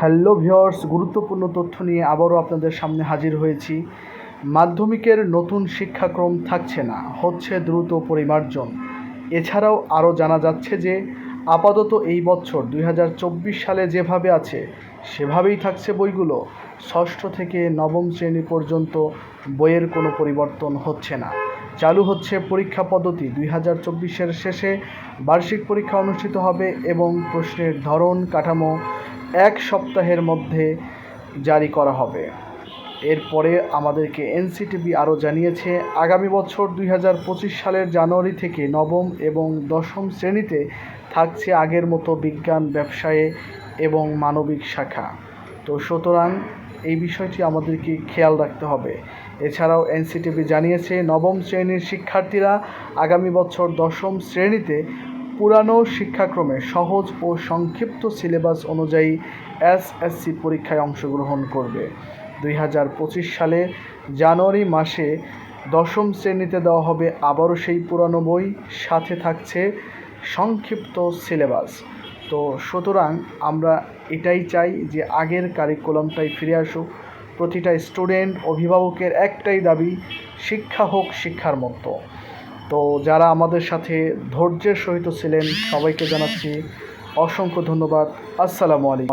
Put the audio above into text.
Hello viewers গুরুত্বপূর্ণ তথ্য নিয়ে আবারও আপনাদের সামনে হাজির হয়েছি। মাধ্যমিকের নতুন শিক্ষাক্রম থাকছে না, হচ্ছে দ্রুত পরিমার্জন। এছাড়াও আরও জানা যাচ্ছে যে, আপাতত এই বছর দুই হাজার চব্বিশ সালে যেভাবে আছে, সেভাবেই থাকছে বইগুলো। ষষ্ঠ থেকে নবম শ্রেণি পর্যন্ত বইয়ের কোনো পরিবর্তন হচ্ছে না। চালু হচ্ছে পরীক্ষা পদ্ধতি। দুই হাজার চব্বিশের শেষে বার্ষিক পরীক্ষা অনুষ্ঠিত হবে এবং প্রশ্নের ধরন, কাঠামো এক সপ্তাহের মধ্যে জারি করা হবে। এরপরে আমাদেরকে এনসিটিভি আরও জানিয়েছে, আগামী বছর দুই হাজার পঁচিশ সালের জানুয়ারি থেকে নবম এবং দশম শ্রেণীতে থাকছে আগের মতো বিজ্ঞান ব্যবসায়ে এবং মানবিক শাখা। তো সুতরাং এই বিষয়টি আমাদেরকে খেয়াল রাখতে হবে। এছাড়াও এনসিটিভি জানিয়েছে, নবম শ্রেণির শিক্ষার্থীরা আগামী বছর দশম শ্রেণীতে পুরানো শিক্ষাক্রমে সহজ ও সংক্ষিপ্ত সিলেবাস অনুযায়ী এসএসসি পরীক্ষায় অংশগ্রহণ করবে। দুই হাজার পঁচিশ সালে জানুয়ারি মাসে দশম শ্রেণীতে দেওয়া হবে আবারও সেই পুরানো বই, সাথে থাকছে সংক্ষিপ্ত সিলেবাস। তো সুতরাং আমরা এটাই চাই যে আগের কারিকুলামটাই ফিরে আসুক। প্রতিটা স্টুডেন্ট, অভিভাবকের একটাই দাবি, শিক্ষা হোক শিক্ষার মতো। তো যারা আমাদের সাথে ধৈর্যের সহিত ছিলেন সবাইকে জানাচ্ছি অসংখ্য ধন্যবাদ। আসসালামু আলাইকুম।